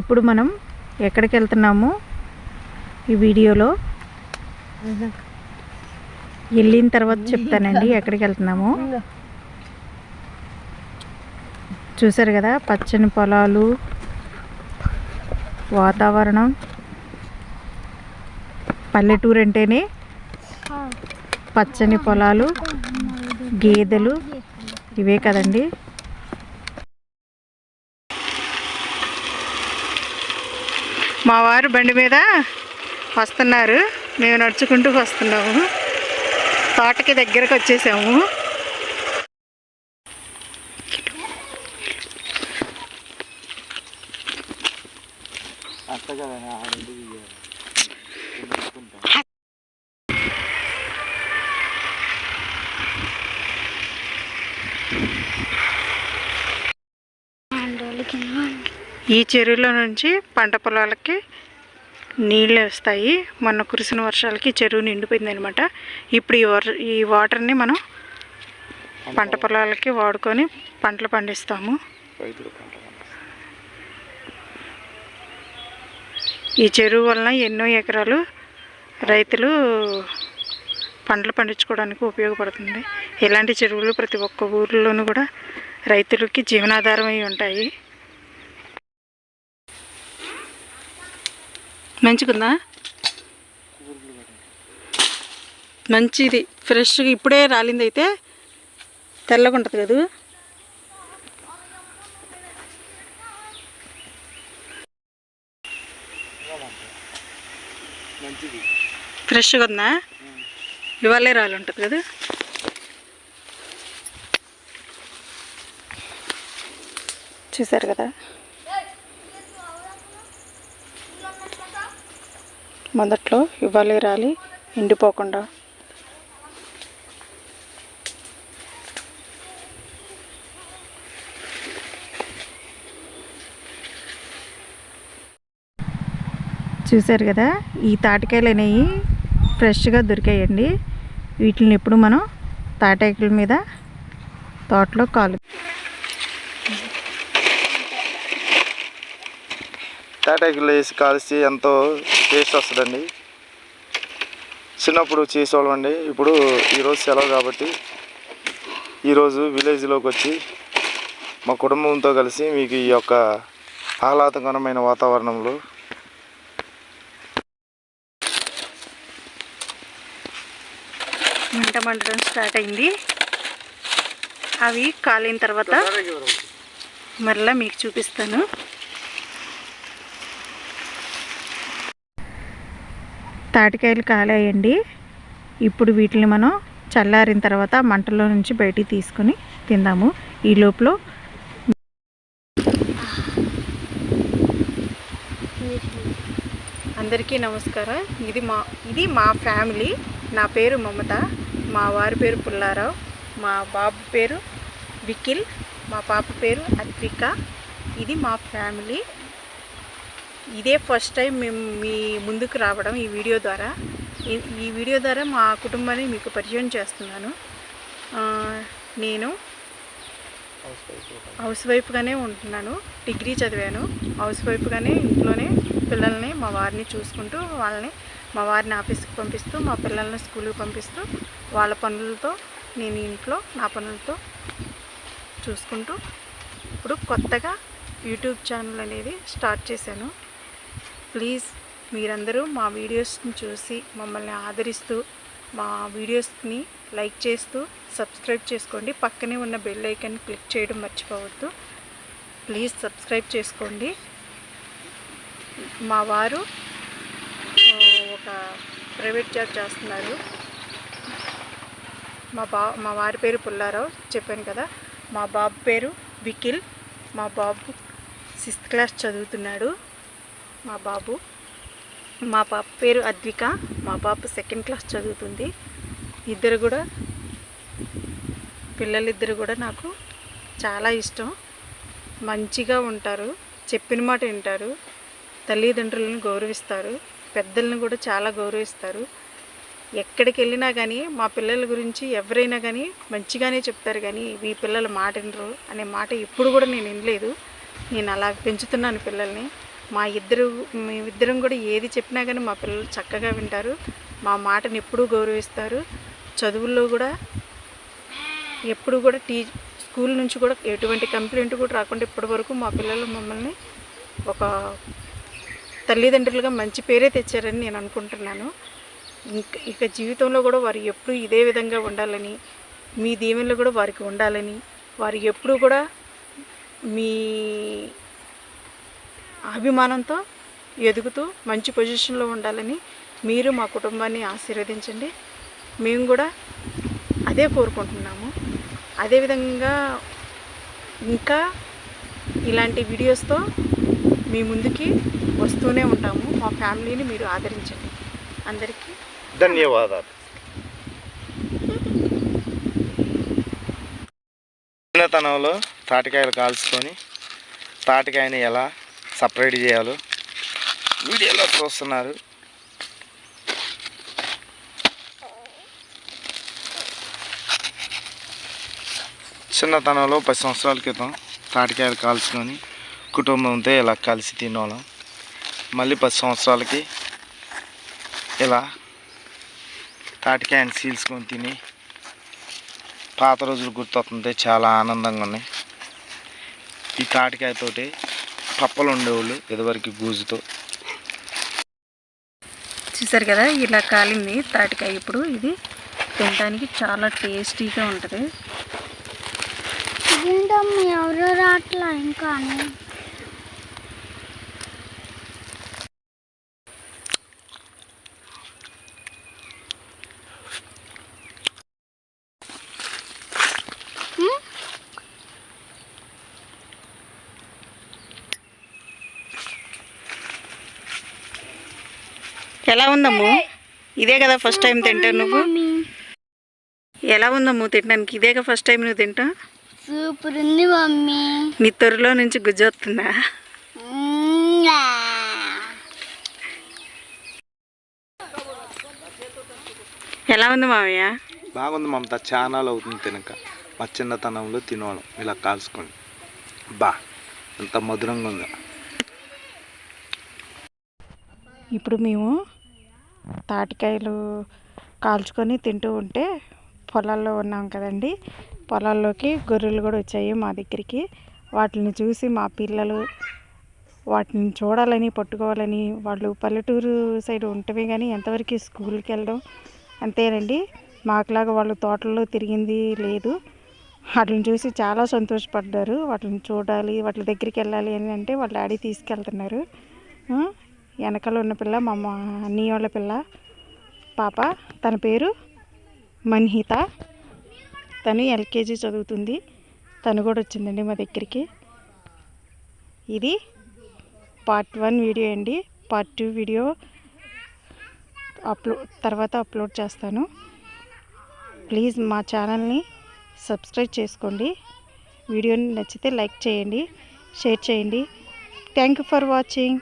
ఇప్పుడు మనం ఎక్కడికి వెళ్తున్నాము ఈ వీడియోలో? వెళ్ళిన తర్వాత చెప్తానండి ఎక్కడికి వెళ్తున్నాము చూసారు కదా పచ్చని పొలాలు వాతావరణం. పల్లెటూరు అంటేనే పచ్చని పొలాలు గేదెలు ఇవే కదండి. మా వారు బండి మీద వస్తున్నారు. మేము నడుచుకుంటూ వస్తున్నాము. తోటకి దగ్గరకు వచ్చేసాము. అట్ట కదా ఈ చెరువులో నుంచి పంట పొలాలకి నీళ్ళు వస్తాయి. మొన్న కురిసిన వర్షాలకి చెరువు నిండిపోయింది అనమాట ఇప్పుడు ఈ వర్ ఈ వాటర్ని మనం పంట పొలాలకి వాడుకొని పంటలు పండిస్తాము. ఈ చెరువు వలన ఎన్నో ఎకరాలు రైతులు పంటలు పండించుకోవడానికి ఉపయోగపడుతుంది. ఇలాంటి చెరువులు ప్రతి ఒక్క ఊర్లోనూ కూడా రైతులకి జీవనాధారం అయి ఉంటాయి. మంచిగుందా? మంచిది. ఫ్రెష్గా ఇప్పుడే రాలింది అయితే తెల్లగా ఉంటుంది కదా? ఫ్రెష్గా ఉందా? ఇవాళే రాలి ఉంటుంది కదా? చూసారు కదా? మొదట్లో ఇవ్వాలి రాలి ఎండిపోకుండా. చూసారు కదా ఈ తాటికాయలు అనేవి ఫ్రెష్గా దొరికాయండి. వీటిని ఇప్పుడు మనం తాటాకుల మీద తోటలో కాలు తాటాకులు వేసి కాల్చి ఎంతో టేస్ట్ వస్తుందండి. చిన్నప్పుడు చేసేవాళ్ళం అండి ఇప్పుడు ఈరోజు సెలవు కాబట్టి ఈరోజు విలేజ్లోకి వచ్చి మా కుటుంబంతో కలిసి మీకు ఈ యొక్క ఆహ్లాదకరమైన వాతావరణంలో మంట మండడం స్టార్ట్ అయింది. అవి కాలిన తర్వాత మరలా మీకు చూపిస్తాను. తాటికాయలు కాలేయండి. ఇప్పుడు వీటిని మనం చల్లారిన తర్వాత మంటలో నుంచి బయటికి తీసుకొని తిందాము. ఈ లోపల అందరికీ నమస్కారం. ఇది మా ఇది మా ఫ్యామిలీ. నా పేరు మమత. మా వారి పేరు పుల్లారావు. మా బాబు పేరు వికిల్. మా పాప పేరు అత్విక. ఇది మా ఫ్యామిలీ. ఇదే ఫస్ట్ టైం మేము మీ ముందుకు రావడం ఈ వీడియో ద్వారా. ఈ- ఈ వీడియో ద్వారా మా కుటుంబాన్ని మీకు పరిచయం చేస్తున్నాను. నేను హౌస్ వైఫ్గానే ఉంటున్నాను. డిగ్రీ చదివాను. హౌస్ వైఫ్గానే ఇంట్లోనే పిల్లల్ని మా వారిని చూసుకుంటూ వాళ్ళని మా వారిని ఆఫీస్కి పంపిస్తూ మా పిల్లల్ని స్కూల్కి పంపిస్తూ వాళ్ళ పనులతో నేను ఇంట్లో నా పనులతో చూసుకుంటూ ఇప్పుడు కొత్తగా యూట్యూబ్ ఛానల్ అనేది స్టార్ట్ చేశాను. ప్లీజ్ మీరందరూ మా వీడియోస్ని చూసి మమ్మల్ని ఆదరిస్తూ మా వీడియోస్ని లైక్ చేస్తూ సబ్స్క్రైబ్ చేసుకోండి. పక్కనే ఉన్న బెల్ ఐకన్ క్లిక్ చేయడం మర్చిపోవద్దు. ప్లీజ్ సబ్స్క్రైబ్ చేసుకోండి. మా వారు ఒక ప్రైవేట్ జాబ్ చేస్తున్నారు. మా బా మా వారి పేరు పుల్లారావు చెప్పాను కదా. మా బాబు పేరు వికిల్. మా బాబు సిక్స్త్ క్లాస్ చదువుతున్నాడు. మా బాబు. మా పాప పేరు అద్విక. మా పాప సెకండ్ క్లాస్ చదువుతుంది. ఇద్దరు కూడా పిల్లలిద్దరు కూడా నాకు చాలా ఇష్టం. మంచిగా ఉంటారు. చెప్పిన మాట వింటారు. తల్లిదండ్రులను గౌరవిస్తారు. పెద్దలను కూడా చాలా గౌరవిస్తారు. ఎక్కడికి వెళ్ళినా కానీ మా పిల్లల గురించి ఎవరైనా కానీ మంచిగానే చెప్తారు కానీ ఈ పిల్లలు మాట వినరు అనే మాట ఇప్పుడు కూడా నేను వినలేదు. నేను అలా పెంచుతున్నాను పిల్లల్ని. మా ఇద్దరు మేమిద్దరం కూడా ఏది చెప్పినా కానీ మా పిల్లలు చక్కగా వింటారు. మా మాటని ఎప్పుడూ గౌరవిస్తారు. చదువుల్లో కూడా ఎప్పుడు కూడా టీ స్కూల్ నుంచి కూడా ఎటువంటి కంప్లైంట్ కూడా రాకుండా ఇప్పటి వరకు మా పిల్లలు మమ్మల్ని ఒక తల్లిదండ్రులుగా మంచి పేరే తెచ్చారని నేను అనుకుంటున్నాను. ఇంక ఇక జీవితంలో కూడా వారు ఎప్పుడు ఇదే విధంగా ఉండాలని మీ దీవెనలు కూడా వారికి ఉండాలని వారు ఎప్పుడూ కూడా మీ అభిమానంతో ఎదుగుతూ మంచి పొజిషన్లో ఉండాలని మీరు మా కుటుంబాన్ని ఆశీర్వదించండి. మేము కూడా అదే కోరుకుంటున్నాము. అదేవిధంగా ఇంకా ఇలాంటి వీడియోస్తో మీ ముందుకి వస్తూనే ఉంటాము. మా ఫ్యామిలీని మీరు ఆదరించండి. అందరికీ ధన్యవాదాలు. చిన్నతనంలో తాటికాయలు కాల్చుకొని తాటికాయని ఎలా సపరేట్ చేయాలో. వీడియోలో చూస్తున్నారు. చిన్నతనంలో పది సంవత్సరాల క్రితం తాటికాయలు కాల్చుకొని కుటుంబంతో ఇలా కలిసి తినేవాళ్ళం. మళ్ళీ పది సంవత్సరాలకి ఇలా తాటికాయని సీల్చుకొని తిని పాత రోజులు గుర్తొస్తుంటే చాలా ఆనందంగా ఉన్నాయి. ఈ తాటికాయతోటి పప్పలు ఉండేవాళ్ళు ఇదివరకు గూజుతో చూసారు కదా ఇలా కాలింది. తాటికాయ ఇప్పుడు ఇది తినడానికి చాలా టేస్టీగా ఉంటుంది. ఎవరో రావట్లా ఇంకా అని ఎలా ఉందమ్ము? ఇదే కదా ఫస్ట్ టైం తింటావు నువ్వు. ఎలా ఉందమ్ము తినడానికి? ఇదేగా ఫస్ట్ టైం నువ్వు తింటా సూపర్ ఉంది మమ్మీ. నీ తొరిలో నుంచి గుజ్జు వస్తుందా. ఎలా ఉంది మామయ్య? బాగుంది మమత చాలా అవుతుంది తినక. మా చిన్నతనంలో తినేవాళ్ళం ఇలా కాల్చుకొని. బా ఎంత మధురంగా ఉందో. ఇప్పుడు మేము తాటికాయలు కాల్చుకొని తింటూ ఉంటే పొలాల్లో ఉన్నాం కదండి. పొలాల్లోకి గొర్రెలు కూడా వచ్చాయి మా దగ్గరికి. వాటిని చూసి మా పిల్లలు వాటిని చూడాలని పట్టుకోవాలని వాళ్ళు పల్లెటూరు సైడ్ ఉంటమే కానీ ఎంతవరకు స్కూల్కి వెళ్ళడం అంతేనండి. మాకులాగా వాళ్ళు తోటల్లో తిరిగింది లేదు. వాటిని చూసి చాలా సంతోషపడ్డారు. వాటిని చూడాలి వాటి దగ్గరికి వెళ్ళాలి అని అంటే వాళ్ళ డాడీ తీసుకెళ్తున్నారు. వెనకాల ఉన్న పిల్ల మా అన్నీ వాళ్ళ పిల్ల పాప తన పేరు మన్హిత. తను ఎల్కేజీ చదువుతుంది. తను కూడా వచ్చిందండి మా దగ్గరికి. ఇది పార్ట్ వన్ వీడియో అండి. పార్ట్ టూ వీడియో అప్లోడ్ తర్వాత అప్లోడ్ చేస్తాను. ప్లీజ్ మా ఛానల్ని సబ్స్క్రైబ్ చేసుకోండి. వీడియోని నచ్చితే లైక్ చేయండి షేర్ చేయండి. Thank you for watching.